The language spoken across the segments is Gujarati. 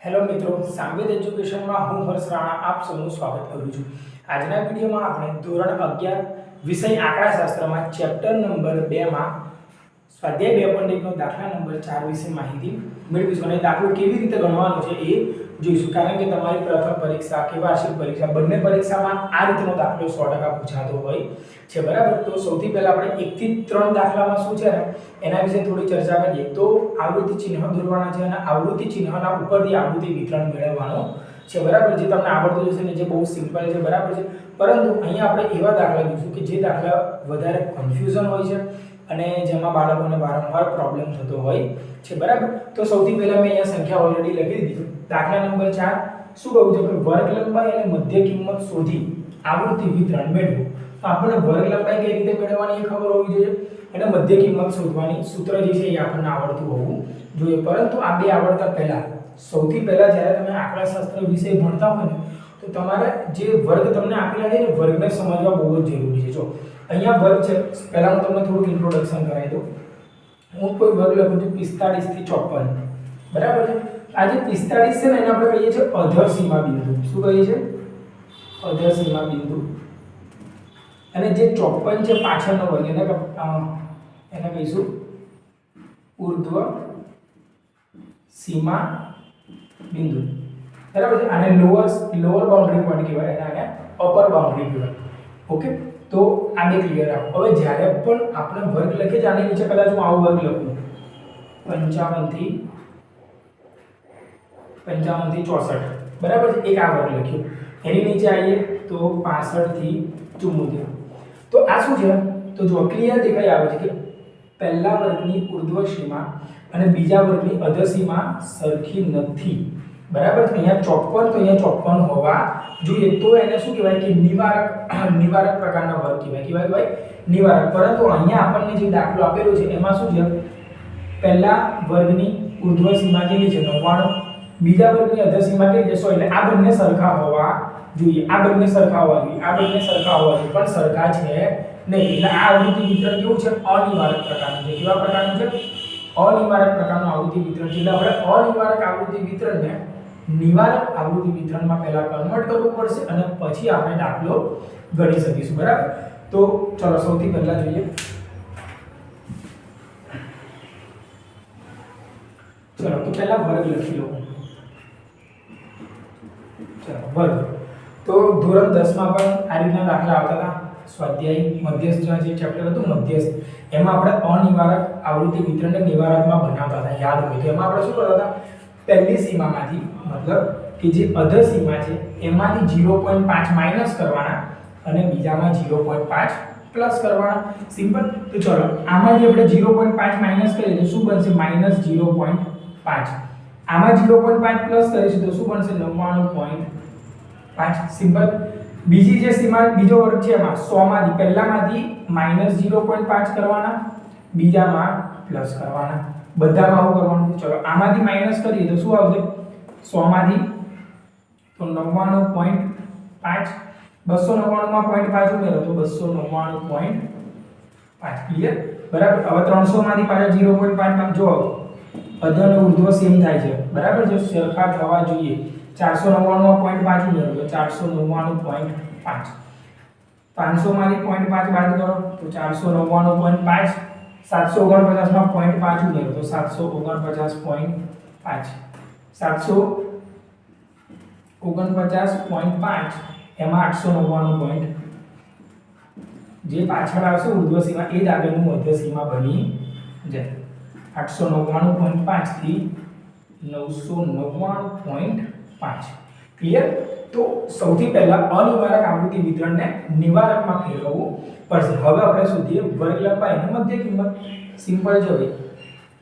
હેલો મિત્રો, સાંવેદ એજ્યુકેશનમાં હું હર્ષ રાણા આપ સૌનું સ્વાગત કરું છું. આજના વિડીયોમાં આપણે ધોરણ અગિયાર વિષય આંકડાશાસ્ત્રમાં ચેપ્ટર નંબર બેમાં સ્વાધ્યાય બે પોઈન્ટ એકનો દાખલા નંબર ચાર વિશે માહિતી મેળવીશું. અને દાખલો કેવી રીતે ગણવાનો છે એ જોઈશું. કારણ કે તમારી પ્રથમ પરીક્ષા કે વાર્ષિક પરીક્ષા બંને પરીક્ષામાં આ રીતનો દાખલો સો ટકા પૂછાતો હોય છે. બરાબર? તો સૌથી પહેલા આપણે એકથી ત્રણ દાખલામાં શું છે ને? એના વિશે થોડી ચર્ચા કરીએ. તો આવૃત્તિ ચિહ્ન દોરવાના છે અને આવૃત્તિ ચિહ્નના ઉપરથી આવૃત્તિ વિતરણ મેળવવાનો છે. બરાબર? જે તમને આવડતું જશે ને જે બહુ સિમ્પલ છે. બરાબર છે? પરંતુ અહીંયા આપણે એવા દાખલા જોઈશું કે જે દાખલા વધારે કન્ફ્યુઝન હોય છે. અને જેમાં બાળકોને વારંવાર પ્રોબ્લેમ થતો હોય છે, બરાબર? તો સૌથી પહેલા મેં અહીંયા સંખ્યા ઓલરેડી લખી દીધી. દાખલા નંબર ચાર. શું કહું છે કે વર્ગ લંબાઈ અને મધ્ય કિંમત શોધી આવૃત્તિ વિતરણ મેળવો. તો આપણને વર્ગ લંબાઈ કઈ રીતે મેળવવાની એ ખબર હોવી જોઈએ? અને મધ્ય કિંમત શોધવાની સૂત્ર જે છે એ આપણને આવડતું હોવું જોઈએ. પરંતુ આ બે આવડતા પહેલા. સૌથી પહેલા જ્યારે તમે આંકડાશાસ્ત્ર વિષય ભણતા હોય ને તો તમારે જે વર્ગ તમને આપેલા છે ને વર્ગને સમજવા બહુ જ જરૂરી છે. જો, અહીંયા વર્ગ છે, પહેલા હું તમને થોડુંક ઇન્ટ્રોડક્શન કરાવી દઉં. હું કોઈ વર્ગ લખું છું પિસ્તાળીસથી ચોપન. બરાબર છે? આ જે પિસ્તાળીસ છે ને, એને આપણે કહીએ છીએ અધર સીમા બિંદુ. શું કહીએ છીએ? અધર સીમા બિંદુ. અને જે ચોપન છે પાછળનો વર્ગ, એને એને કહીશું ઉર્ધ્વ સીમા બિંદુ. બરાબર છે આને લોઅર લોઅર બાઉન્ડરી પોઈન્ટ કહેવાય અને આને અપર બાઉન્ડરી કહેવાય. ઓકે તો આ બે ક્લિયર રાખો હવે જ્યારે પણ આપણે વર્ગ લખીએ જ આની નીચે કદાચ હું આવું વર્ગ લખું. પંચાવનથી પંચાવનથી ચોસઠ. બરાબર છે? એક આ વર્ગ લખ્યો. એની નીચે આવીએ તો પાસઠથી ચુમ્મોતેર તો આ શું છે? તો જો ક્લિયર દેખાઈ આવે છે કે પહેલા વર્ગની ઉર્ધ્વ સીમા અને બીજા વર્ગની અધસીમા સરખી નથી. બરાબર? છે અહીંયા ચોપન, તો અહીંયા ચોપન હોવા જોઈએ. તો એને શું કહેવાય કે નિવારક નિવારક પ્રકારના વર્ગ કહેવાય. કહેવાય ભાઈ? નિવારક. પરંતુ અહીંયા આપણને જે દાખલો આપેલો છે, એમાં શું છે? પહેલા વર્ગની ઉર્ધ્વ સીમા કેટલી છે? નવ્વાણું. બીજા વર્ગની અધર સીમા કેટલી છે? એટલે આ બંને સરખા હોવા જોઈએ. આ બંને સરખા હોવા જોઈએ. આ બંને સરખા હોવા જોઈએ. પણ સરખા છે નહીં. એટલે આ આવૃત્તિ વિતરણ કેવું છે? અનિવારક પ્રકારનું છે. કેવા પ્રકારનું છે? અનિવારક પ્રકારનું આવૃત્તિ વિતરણ છે. એટલે આપણે અનિવારક આવૃત્તિ વિતરણને નિવારક આવૃત્તિ વિતરણમાં પહેલા કન્વર્ટ કરવું પડશે અને પછી આપણે દાખલો ગણી શકીશું, બરાબર? તો ચલો, સૌથી પહેલા જોઈએ. ચલો, તો પહેલા વર્ગ લખી લો વર્ગ. તો ધોરણ 10 માં પણ આ રીતના દાખલા આવતા હતા. સ્વાધ્યાય મધ્યસ્થના જે ચેપ્ટર હતું, મધ્યસ્થ. એમાં આપણે અનિવારક આવૃત્તિ વિતરણને નિવારકમાં બનાવતા હતા. યાદ હોય તો. એમાં આપણે શું કરતા હતા? પહેલી સીમામાંથી, મતલબ કે જે અધર સીમા છે, એમાંથી 0.5 માઇનસ કરવાના અને બીજામાં 0.5 પ્લસ કરવાના. સિમ્પલ તો ચલો આમાંથી આપણે 0.5 માઇનસ કરીએ તો શું બનશે? માઇનસ 0.5 આમાં 0.5 પ્લસ કરીશું તો શું બનશે? 99.5 સિમ્પલ બીજી જે સીમા, બીજો વર્ગ છે એમાં 100 માંથી પહેલામાંથી માઇનસ 0.5 કરવાના, બીજામાં પ્લસ કરવાના. બધામાં આવું કરવાનું ચલો, આમાંથી માઇનસ કરીએ તો શું આવશે? 100 માંથી તો 99.5 299 માં પોઈન્ટ 5 ઉમેરો તો 299.5 ક્લિયર બરાબર? હવે 300 માંથી પાછા 0.5 જો અધર અને ઉર્ધ્વ સેમ થાય છે. બરાબર છે? સરખા થવા જોઈએ. 499 માં પોઈન્ટ 5 ઉમેરો તો 499.5 500 માંથી પોઈન્ટ પાંચ બાદ કરો તો 499.5 749 માં પોઈન્ટ પાંચ ઉમેરો, તો 749.5 749.5 એમાં 899 પોઈન્ટ જે પાછળ આવશે ઉર્ધ્વ સીમા એ જ આગળનું મધ્ય સીમા બની જાય. આઠસો નવ્વાણું પોઈન્ટ પાંચથી નવસો નવ્વાણું પોઈન્ટ પાંચ. ક્લિયર તો સૌથી પહેલા અનિવારક આવૃત્તિ વિતરણને નિવારકમાં ફેરવવું. પડશે હવે આપણે શોધીએ વર્ગ લંબાઈ અને મધ્ય કિંમત. સિમ્પલ જ હોય.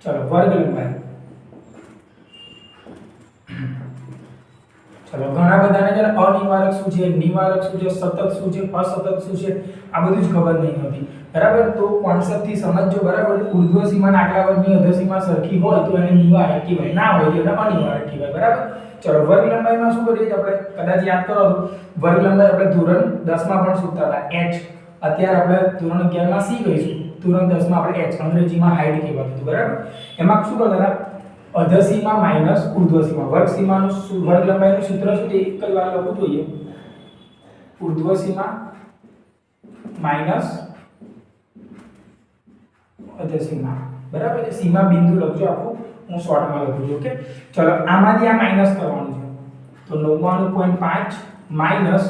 ચલો, વર્ગ લંબાઈ. ચલો, ઘણા બધાને છે અનિવારક શું છે, નિવારક શું છે, સતત શું છે, અસતત શું છે, આ બધું જ ખબર નહીં હોતી. બરાબર? તો કોન્સેપ્ટથી સમજજો, બરાબર? ઉર્ધ્વ સીમા આટલા વર્ગની અધર સીમા સરખી હોય તો એને નિવારક કહેવાય, ના હોય તો એને અનિવારક કહેવાય, બરાબર? ચલો, વર્ગ લંબાઈમાં શું કરીએ આપણે કદાચ યાદ કરો તો વર્ગ લંબાઈ આપણે ધોરણ 10 માં પણ શીખતા હતા, h. અત્યારે આપણે ધોરણ 11 માં c કહીશું ધોરણ 10 માં આપણે h, અંગ્રેજીમાં હાઈટ કહેવાતું હતું, બરાબર? એમાં શું કરતા હતા? અધ સીમા માઇનસ ઉર્ધ્વ સીમા વર્ગ સીમાનું સૂ- વર્ગ લંબાઈનું સૂત્ર શું છે? એક જ વાર લખવું જોઈએ ઉર્ધ્વ સીમા માઇનસ અધ સીમા બરાબર? છે સીમા બિંદુ લખજો આખું. હું શોર્ટમાં લખું છું ઓકે ચલો, આમાંથી આ માઇનસ કરવાનું છે. તો નવ્વાણું પોઈન્ટ પાંચ માઇનસ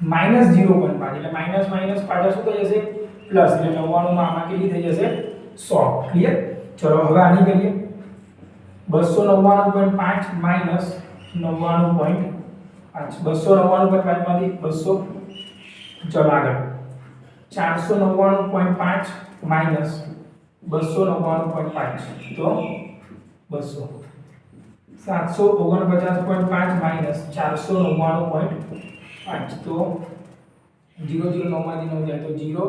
માઇનસ ઝીરો પોઈન્ટ પાંચ, એટલે માઇનસ માઇનસ પાછળ શું થઈ જશે? પ્લસ એટલે નવ્વાણુંમાં આમાં કેટલી થઈ જશે? સો ક્લિયર ચલો, હવે આની કરીએ. બસો નવ્વાણું પોઈન્ટ પાંચ માઇનસ નવ્વાણું પોઈન્ટ પાંચ બસો નવ્વાણું પોઈન્ટ બસો ચલો આગળ. ચારસો નવ્વાણું પોઈન્ટ પાંચ માઇનસ બસો નવ્વાણું પોઈન્ટ પાંચ, તો બસો સાતસો ઓગણપચાસ પોઈન્ટ પાંચ માઇનસ ચારસો નવ્વાણું પોઈન્ટ પાંચ. તો જીરો જીરો નવમાંથી નવ જાય તો જીરો.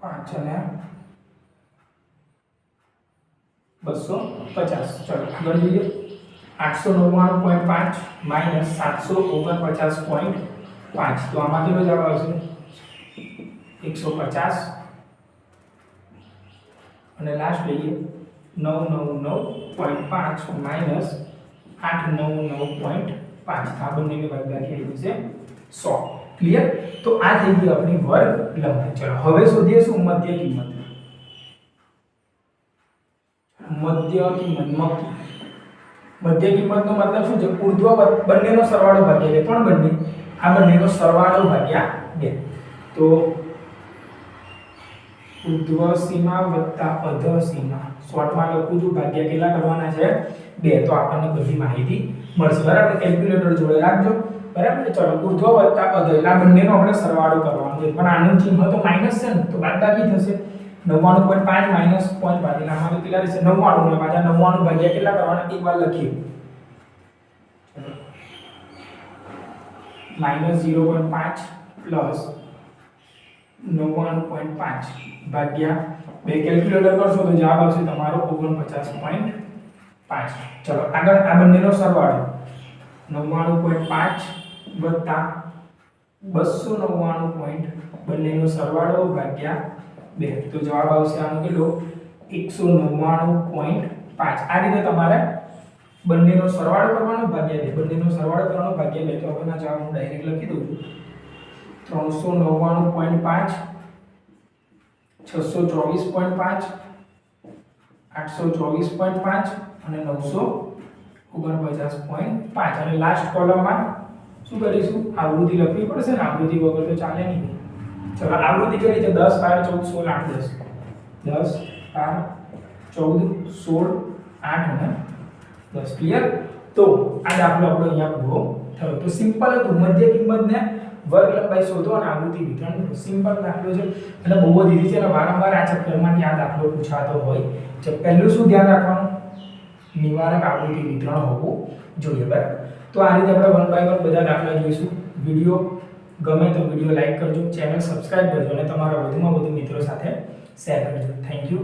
પાંચ અને બસો પચાસ. ચલો, આગળ જોઈએ. આઠસો નવ્વાણું પોઈન્ટ પાંચ માઇનસ સાતસો ઓગણપચાસ પોઈન્ટ પાંચ. તો આમાં કેટલો જવાબ આવશે? એકસો પચાસ. અને લાસ્ટ લઈએ. નવ નવ નવ પોઈન્ટ પાંચ માઇનસ આઠ નવ નવ પોઈન્ટ પાંચ. આ બંનેની બાદબાકી આવી જશે સો. ક્લિયર તો આ થઈ ગઈ આપણી વર્ગ લંબાઈ. ચલો, હવે શોધીએ શું? મધ્ય કિંમત મધ્ય? કિંમત મધ્ય કિંમતનો મતલબ શું છે? ઉર્ધ્વ બંનેનો સરવાળો ભાગ્યા બે. પણ બંને. આ બંનેનો સરવાળો ભાગ્યા બે. તો ઉર્ધ્વ સીમા વત્તા અધ સીમા શોર્ટમાં લખું છું ભાગ્યા કેટલા કરવાના છે? બે. તો આપણને બધી માહિતી મળશે. બરાબર? કેલ્ક્યુલેટર જોડે રાખજો. બરાબર? ચલો ઉર્ધ્વ વત્તા અધ. એટલે બંનેનો આપણે સરવાળો કરવાનો છે. પણ આનું ચિહ્ન તો માઇનસ છે ને, તો બાદબાકી થશે. નવ્વાણું પોઈન્ટ પાંચ માઇનસ પાંચ. એટલે આમાં કેટલા રહેશે? નવ્વાણું. અને પાછા નવ્વાણું ભાગ્યા કેટલા કરવાના? એક વાર લખીએ માઇનસ ઝીરો પોઈન્ટ પાંચ પ્લસ નવ્વાણું પોઈન્ટ પાંચ ભાગ્યા બે કેલ્ક્યુલેટર કરશો તો જવાબ આવશે તમારો ઓગણપચાસ પોઈન્ટ પાંચ. ચલો, આગળ, આ બંનેનો સરવાળો. નવ્વાણું પોઈન્ટ પાંચ વત્તા બસો નવ્વાણું પોઈન્ટ બંનેનો સરવાળો ભાગ્યા બે. તો જવાબ આવશે આનો કેટલો? એકસો નવ્વાણું પોઈન્ટ પાંચ. આ રીતે તમારે બંનેનો સરવાળો કરવાનો ભાગ્યા બે. બંનેનો સરવાળો કરવાનો ભાગ્યા બે. તો હવેના જવાબ હું ડાયરેક્ટ લખી દઉં. છું ત્રણસો નવ્વાણું પોઈન્ટ પાંચ, છસો ચોવીસ પોઈન્ટ પાંચ, આઠસો ચોવીસ પોઈન્ટ પાંચ અને નવસો ઓગણપચાસ પોઈન્ટ પાંચ. અને લાસ્ટ કોલમમાં શું કરીશું? આવૃત્તિ લખવી પડશે ને? આવૃત્તિ વગર તો ચાલે નહીં. ચલો, આવૃત્તિ કરી છે દસ, બાર, ચૌદ, સોળ, આઠ, દસ. દસ, બાર, ચૌદ, સોળ, આઠ અને દસ. ક્લિયર તો આ દાખલો આપણો અહીંયા પૂરો થયો. તો સિમ્પલ હતું. મધ્ય કિંમતને વર્ગ લંબાઈ શોધો અને આવૃત્તિ વિતરણ સિમ્પલ દાખલો છે. એટલે બહુ જ ઈઝી છે અને વારંવાર આ ચેપ્ટરમાં આ દાખલો પૂછાતો હોય. છે પહેલું શું ધ્યાન રાખવાનું? નિવારક આવૃત્તિ વિતરણ હોવું જોઈએ, બરાબર? તો આ રીતે આપણે વન બાય વન બધા દાખલા જોઈશું. વીડિયો ગમે તો વીડિયો લાઇક કરજો, ચેનલ સબસ્ક્રાઇબ કરજો અને તમારા વધુમાં વધુ મિત્રો સાથે શેર કરજો. Thank you